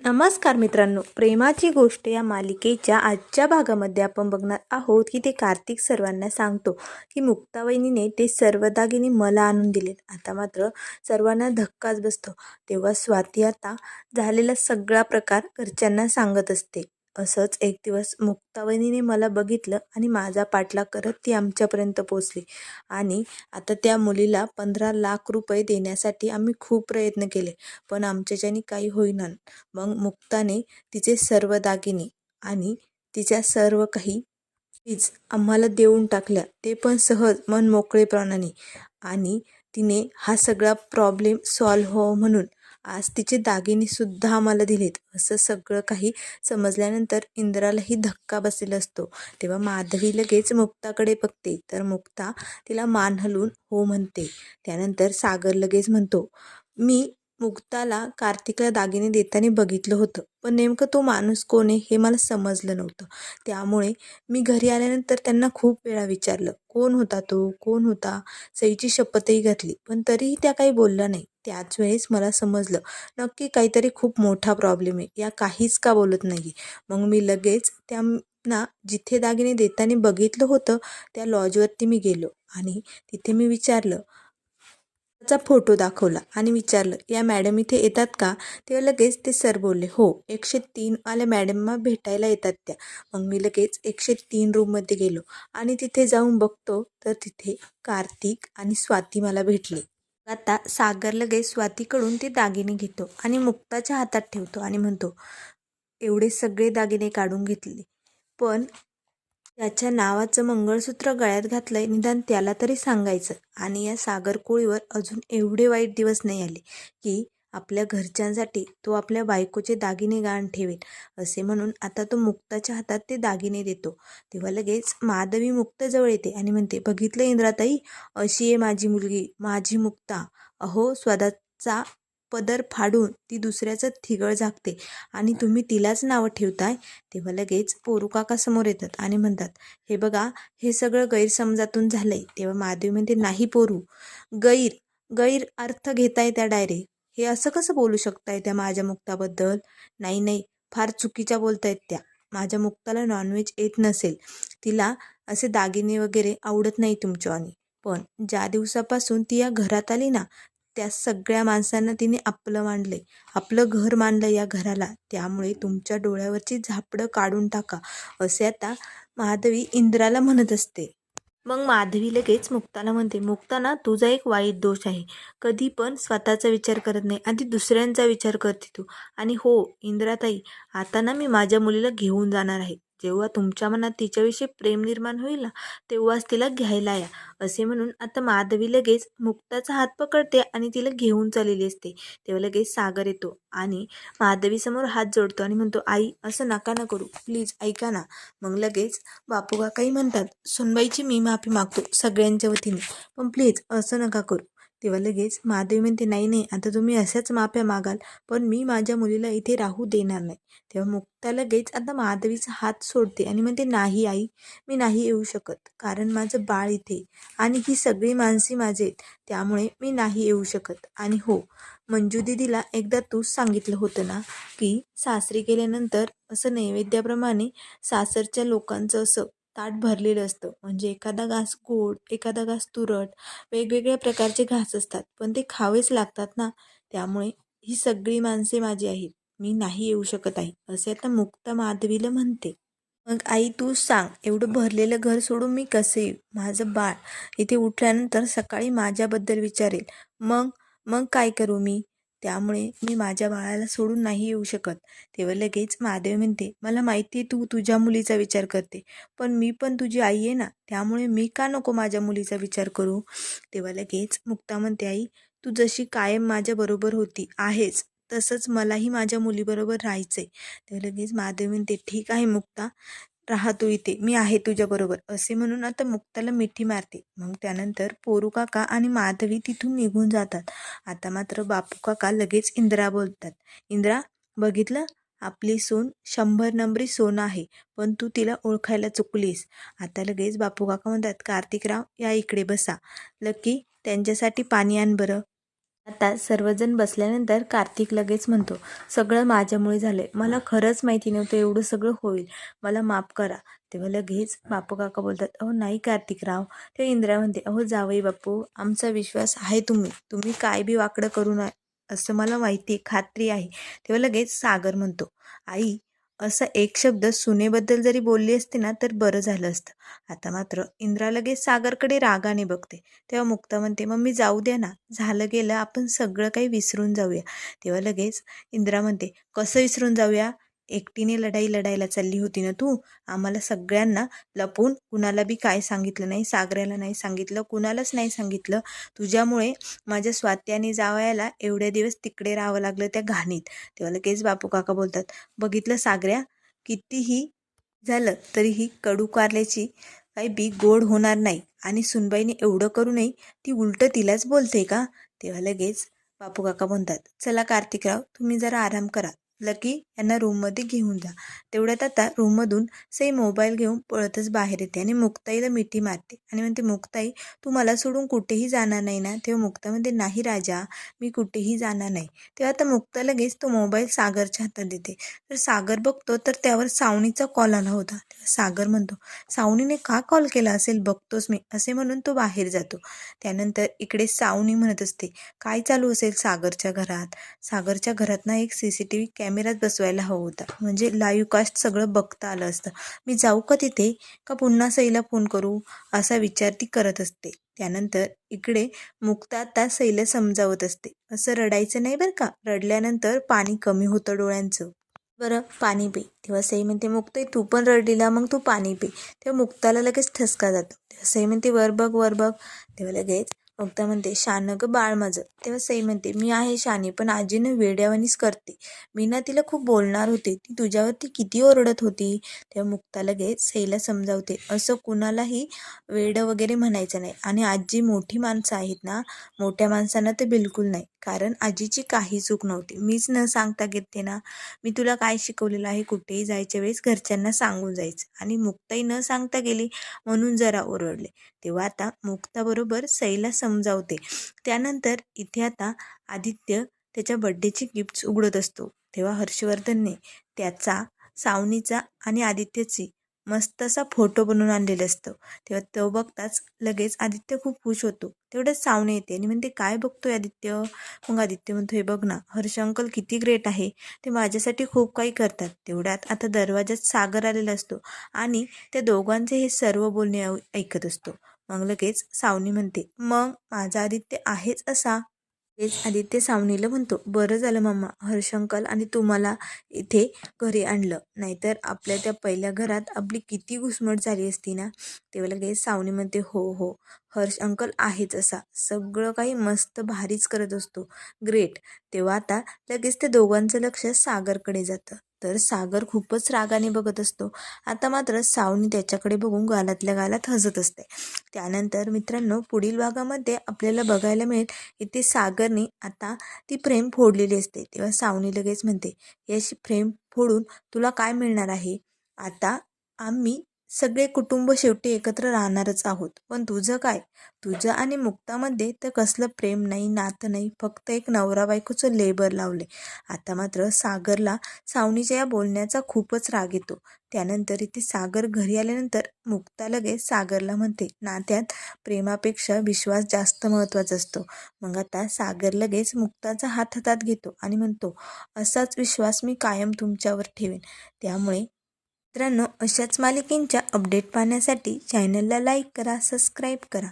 नमस्कार मित्रांनो प्रेमाची गोष्ट या मालिकेच्या आजच्या भागामध्ये आपण बघणार आहोत की ते कार्तिक सर्वांना सांगतो की मुक्तावहिनीने ते सर्व दागिने मला आणून दिलेत. आता मात्र सर्वांना धक्काच बसतो. तेव्हा स्वाती आता झालेला सगळा प्रकार घरच्यांना सांगत असते. असंच एक दिवस मुक्तावहिनीने मला बघितलं आणि माझा पाठलाग करत ती आमच्यापर्यंत पोचली आणि आता त्या मुलीला पंधरा लाख रुपये देण्यासाठी आम्ही खूप प्रयत्न केले पण आमच्याच्यानी काही होईना. मग मुक्ताने तिचे सर्व दागिने आणि तिच्या सर्व काही फीज आम्हाला देऊन टाकल्या. ते पण सहज मन मोकळेपणाने आणि तिने हा सगळा प्रॉब्लेम सॉल्व्ह हो म्हणून आज तिचे दागिनेसुद्धा आम्हाला दिलेत. असं सगळं काही समजल्यानंतर इंद्रालाही धक्का बसलेला असतो. तेव्हा माधवी लगेच मुक्ताकडे बघते. तर मुक्ता तिला मान हलून हो म्हणते. त्यानंतर सागर लगेच म्हणतो मी मुक्ताला कार्तिकला दागिने देताना बघितलं होतं पण नेमकं तो माणूस कोण आहे हे मला समजलं नव्हतं. त्यामुळे मी घरी आल्यानंतर त्यांना खूप वेळा विचारलं कोण होता तो? कोण होता? सईची शपथही घातली पण तरीही त्या काही बोलल्या नाही. त्याच वेळेस मला समजलं नक्की काहीतरी खूप मोठा प्रॉब्लेम आहे. या काहीच का बोलत नाही मग मी लगेच त्यांना जिथे दागिने देताना बघितलं होतं त्या लॉजवरती मी गेलो आणि तिथे मी विचारलं चा फोटो दाखवला. आणि विचारलं या मॅडम इथे येतात का? तेव्हा लगेच ते सर बोलले हो एकशे तीन आल्या मॅडमना भेटायला येतात त्या. मग मी लगेच एकशे तीन रूममध्ये गेलो आणि तिथे जाऊन बघतो तर तिथे कार्तिक आणि स्वाती मला भेटले. आता सागर लगेच स्वातीकडून ते दागिने घेतो आणि मुक्ताच्या हातात ठेवतो आणि म्हणतो एवढे सगळे दागिने काढून घेतले. पण त्याच्या नावाचं मंगळसूत्र गळ्यात घातलंय निदान त्याला तरी सांगायचं. आणि या सागर कोळीवर अजून एवढे वाईट दिवस नाही आले की आपल्या घरच्यांसाठी तो आपल्या बायकोचे दागिने गाण ठेवेल असे म्हणून आता तो मुक्ताच्या हातात ते दागिने देतो. तेव्हा लगेच माधवी मुक्ताजवळ येते आणि म्हणते बघितलं इंद्राताई अशी आहे माझी मुलगी माझी मुक्ता. अहो स्वतःचा पदर फाडून ती दुसऱ्याचं थिगळ झाकते आणि तुम्ही तिलाच नावं ठेवताय? तेव्हा लगेच पोरू काका समोर येतात आणि म्हणतात हे बघा हे सगळं गैरसमजातून झालंय. तेव्हा माधवी म्हणते नाही पोरू गैर गैर अर्थ घेताय त्या डायरेक्ट हे असं कसं बोलू शकताय त्या माझ्या मुक्ताबद्दल? नाही नाही. फार चुकीच्या बोलतायत त्या. माझ्या मुक्ताला नॉनव्हेज येत नसेल. तिला असे दागिने वगैरे आवडत नाही तुमच्यावानी पण ज्या दिवसापासून ती या घरात आली ना त्या सगळ्या माणसांना तिने आपलं मानलंय आपलं घर मानलं या घराला. त्यामुळे तुमच्या डोळ्यावरची झापडं काढून टाका. असे आता माधवी इंद्राला म्हणत असते. मग माधवी लगेच मुक्ताला म्हणते मुक्ताना तुझा एक वाईट दोष आहे. कधी पण स्वतःचा विचार करत नाही आधी दुसऱ्यांचा विचार करते तू. आणि हो इंद्राताई आता ना मी माझ्या मुलीला घेऊन जाणार आहे. जेव्हा तुमच्या मनात तिच्याविषयी प्रेम निर्माण होईल ना तेव्हाच तिला घ्यायला या. असे म्हणून आता माधवी लगेच मुक्ताचा हात पकडते आणि तिला घेऊन चाललेली असते. तेव्हा लगेच सागर येतो आणि माधवीसमोर हात जोडतो आणि म्हणतो आई असं नका ना करू. प्लीज ऐका ना. मग लगेच बापू काकाही म्हणतात सुनबाईची मी माफी मागतो सगळ्यांच्या वतीने. पण प्लीज असं नका करू. तेव्हा लगेच महादेवी म्हणते नाही नाही आता तुम्ही अशाच माफ्या मागाल पण मी माझ्या मुलीला इथे राहू देणार नाही. तेव्हा मुक्ता लगेच आता महादेवीचा हात सोडते आणि म्हणते नाही आई मी नाही येऊ शकत कारण माझं बाळ इथे आणि ही सगळी माणसे माझे आहेत त्यामुळे मी नाही येऊ शकत. आणि हो मंजू दिदीला एकदा तूच सांगितलं होतं ना की सासरी गेल्यानंतर असं नैवेद्याप्रमाणे सासरच्या लोकांचं असं ताट भरलेलं असतं. म्हणजे एखादा घास गोड एखादा घास तुरट वेगवेगळ्या प्रकारचे घास असतात. पण ते खावेच लागतात ना. त्यामुळे ही सगळी माणसे माझी आहेत. मी नाही येऊ शकत आहे. असे आता मुक्त माधवीला म्हणते. मग आई तू सांग एवढं भरलेलं घर सोडून मी कसं येऊ? माझं बाळ इथे उठल्यानंतर सकाळी माझ्याबद्दल विचारेल. मग मग काय करू मी? त्यामुळे मी माझ्या बाळाला सोडून नाही येऊ शकत. तेव्हा लगेच महादेव म्हणते मला माहिती आहे तू तुझ्या मुलीचा विचार करते पण मी पण तुझी आई आहे ना त्यामुळे मी का नको माझ्या मुलीचा विचार करू? तेव्हा लगेच मुक्ता म्हणते आई तू जशी कायम माझ्याबरोबर होती आहेच तसंच मलाही माझ्या मुलीबरोबर राहायचं आहे तेव्हा लगेच महादेव म्हणते ठीक आहे मुक्ता राहा तू इथे मी आहे तुझ्याबरोबर असे म्हणून आता मुक्ताला मिठी मारते. मग त्यानंतर पोरू काका आणि माधवी तिथून निघून जातात. आता मात्र बापू काका लगेच इंद्रा बोलतात. इंद्रा बघितलं? आपली सोन शंभर नंबरी सोनं आहे पण तू तिला ओळखायला चुकलीस. आता लगेच बापू काका म्हणतात कार्तिकराव या इकडे बसा. लकी त्यांच्यासाठी पाणी आण बरं. आता सर्वजण बसल्यानंतर कार्तिक लगेच म्हणतो सगळं माझ्यामुळे झालंय. मला खरंच माहिती नव्हतं एवढं सगळं होईल. मला माफ करा. तेव्हा लगेच बापू काका बोलतात अहो नाही कार्तिकराव ते इंद्रा म्हणते अहो जावई बापू. आमचा विश्वास आहे तुम्ही. तुम्ही काय बी वाकडं करू नये असं मला माहिती आहे खात्री आहे. तेव्हा लगेच सागर म्हणतो आई असा एक शब्द सुनेबद्दल जरी बोलली असते ना तर बरं झालं असतं. आता मात्र इंद्रा लगेच सागरकडे रागाने बघते. तेव्हा मुक्ता म्हणते मम्मी जाऊ द्या ना. झालं गेलं आपण सगळं काही विसरून जाऊया. तेव्हा लगेच इंद्रा म्हणते कसं विसरून जाऊया? एकटीने लढाई लढायला चालली होती ना तू? आम्हाला सगळ्यांना लपून कुणाला बी काय सांगितलं नाही सागऱ्याला नाही सांगितलं कुणालाच नाही सांगितलं. तुझ्यामुळे माझ्या स्वात्याने जावयाला एवढ्या दिवस तिकडे राहावं लागलं त्या घाणीत. तेव्हा लगेच बापू काका बोलतात. बघितलं सागऱ्या? कितीही झालं तरीही कडू कारल्याची काही बी गोड होणार नाही. आणि सुनबाईने एवढं करू नये ती उलटं तिलाच बोलते का? तेव्हा लगेच बापू काका म्हणतात चला कार्तिकराव तुम्ही जरा आराम करा. लकी यांना रूममध्ये घेऊन जा. तेवढ्यात आता रूममधून सई मोबाईल घेऊन पळतच बाहेर येते आणि मुक्ताईला मिठी मारते. आणि म्हणते मुक्ताई तू मला सोडून कुठेही जाणार नाही ना? तेव्हा मुक्ता म्हणते नाही राजा मी कुठेही जाणार नाही. तेव्हा आता मुक्ता लगेच तो मोबाईल सागरच्या हातात देते. तर सागर बघतो तर त्यावर सावणीचा कॉल आला होता. तेव्हा सागर म्हणतो सावणीने का कॉल केला असेल? बघतोच मी. असे म्हणून तो बाहेर जातो. त्यानंतर इकडे सावणी म्हणत असते काय चालू असेल सागरच्या घरात? सागरच्या घरात ना एक सी सी टी व्ही कॅमेरात बसवायला हवा होता. म्हणजे लाईव्ह कास्ट सगळं बघता आलं असतं. मी जाऊ का तिथे? का पुन्हा सईला फोन करू? असा विचार ती करत असते. त्यानंतर इकडे मुक्ता आता सईला समजावत असते. असं रडायचं नाही बरं का? रडल्यानंतर पाणी कमी होतं डोळ्यांचं. बरं पाणी पे. तेव्हा सई म्हणते मुक्ताई तू पण रडलीला मग तू पाणी पे. तेव्हा मुक्ताला लगेच ठसका जातो. तेव्हा सई म्हणते वर बघ वर बघ. तेव्हा लगेच मुक्ता म्हणते शान ग बाळ माझं. तेव्हा सई म्हणते मी आहे शानी पण आजीनं वेड्यावानीच करते. मी ना तिला खूप बोलणार होते. ती तुझ्यावरती किती ओरडत होती. तेव्हा मुक्ता लगेच सईला समजावते असं कुणालाही वेडं वगैरे म्हणायचं नाही. आणि आजी मोठी माणसं आहेत ना मोठ्या माणसांना तर बिलकुल नाही. कारण आजीची काही चूक नव्हती. मीच न सांगता घेते ना. मी तुला काय शिकवलेलं आहे? कुठेही जायच्या वेळेस घरच्यांना सांगून जायचं. आणि मुक्ताही न सांगता गेली म्हणून जरा ओरडले. तेव्हा आता मुक्ताबरोबर सईला समजावते त्यानंतर इथे आता आदित्य त्याच्या बड्डेची गिफ्ट्स उघडत असतो. तेव्हा हर्षवर्धनने त्याचा सावनीचा आणि आदित्यची मस्त असा फोटो बनवून आणलेला असतो. तेव्हा तो बघताच लगेच आदित्य खूप खुश होतो. तेवढंच सावने येते आणि म्हणते काय बघतोय आदित्य? मग आदित्य म्हणतो हे बघ ना हर्ष अंकल किती ग्रेट आहे. ते माझ्यासाठी खूप काही करतात. तेवढ्यात आता दरवाजात सागर आलेला असतो आणि त्या दोघांचे हे सर्व बोलणे ऐकत असतो. मग लगेच सावनी म्हणते मग माझा आदित्य आहेच असा? तेच आदित्य सावनीला म्हणतो बरं झालं मम्मा हर्षंकल आणि तुम्हाला इथे घरी आणलं. नाहीतर आपल्या त्या पहिल्या घरात आपली किती घुसमट झाली असती ना? तेव्हा लगेच सावनी म्हणते हो हो हर्ष अंकल आहेच असा. सगळं काही मस्त भारीच करत असतो. ग्रेट. तेव्हा आता लगेच त्या दोघांचं लक्ष सागरकडे जातं. तर सागर खूपच रागाने बघत असतो. आता मात्र सावनी त्याच्याकडे बघून गालातल्या गालात हसत असते. त्यानंतर मित्रांनो पुढील भागामध्ये आपल्याला बघायला मिळेल इथे सागरने आता ती फ्रेम फोडलेली असते. तेव्हा सावनी लगेच म्हणते याची फ्रेम फोडून तुला काय मिळणार आहे? आता आम्ही सगळे कुटुंब शेवटी एकत्र राहणारच आहोत. पण तुझं काय? तुझं आणि मुक्तामध्ये तर कसलं प्रेम नाही नातं नाही फक्त एक नवरा बायकोचं लेबर लावले आता मात्र सागरला सावनीच्या या बोलण्याचा खूपच राग येतो. त्यानंतर इथे सागर घरी आल्यानंतर मुक्ता लगेच सागरला म्हणते नात्यात प्रेमापेक्षा विश्वास जास्त महत्त्वाचा असतो. मग आता सागर लगेच मुक्ताचा हात हातात घेतो आणि म्हणतो असाच विश्वास मी कायम तुमच्यावर ठेवेन. त्यामुळे मित्रांनो अशाच मालिकेंच्या अपडेट पाहण्यासाठी चॅनलला लाईक करा सबस्क्राईब करा.